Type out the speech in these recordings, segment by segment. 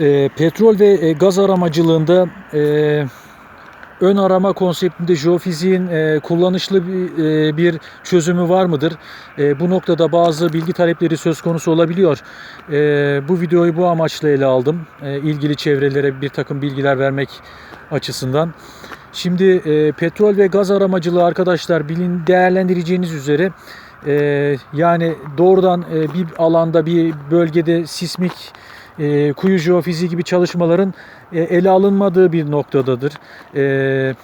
E, petrol ve e, gaz aramacılığında e, ön arama konseptinde jeofiziğin e, kullanışlı bir, e, bir çözümü var mıdır? E, bu noktada bazı bilgi talepleri söz konusu olabiliyor. E, bu videoyu bu amaçla ele aldım. E, ilgili çevrelere bir takım bilgiler vermek açısından. Şimdi e, petrol ve gaz aramacılığı arkadaşlar bilin değerlendireceğiniz üzere e, yani doğrudan e, bir alanda bir bölgede sismik e, kuyu jeofiziği gibi çalışmaların e, ele alınmadığı bir noktadadır. E,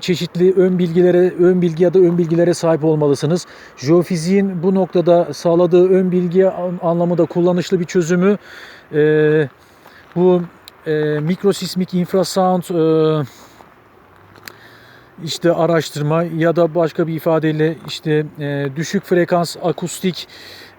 çeşitli ön bilgilere, ön bilgi ya da ön bilgilere sahip olmalısınız. Jeofiziğin bu noktada sağladığı ön bilgi an- anlamında kullanışlı bir çözümü e, bu e, mikrosismik infrasound e, işte araştırma ya da başka bir ifadeyle işte e, düşük frekans akustik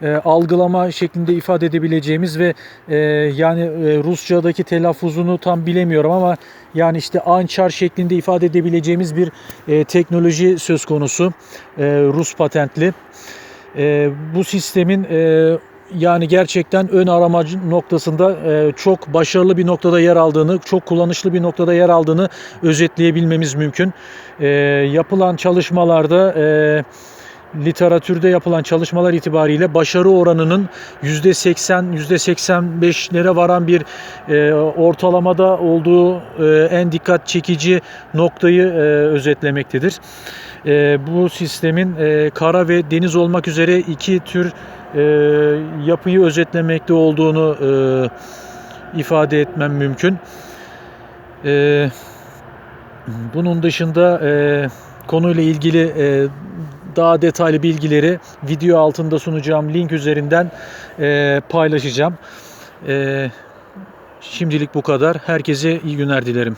e, algılama şeklinde ifade edebileceğimiz ve e, yani e, Rusçadaki telaffuzunu tam bilemiyorum ama yani işte ançar şeklinde ifade edebileceğimiz bir e, teknoloji söz konusu e, Rus patentli. E, bu sistemin e, yani gerçekten ön aramacı noktasında e, çok başarılı bir noktada yer aldığını, çok kullanışlı bir noktada yer aldığını özetleyebilmemiz mümkün. E, yapılan çalışmalarda e, literatürde yapılan çalışmalar itibariyle başarı oranının %80, %85'lere varan bir e, ortalamada olduğu e, en dikkat çekici noktayı e, özetlemektedir. E, bu sistemin e, kara ve deniz olmak üzere iki tür e, yapıyı özetlemekte olduğunu e, ifade etmem mümkün. E, bunun dışında e, konuyla ilgili e, daha detaylı bilgileri video altında sunacağım link üzerinden e, paylaşacağım. E, şimdilik bu kadar. Herkese iyi günler dilerim.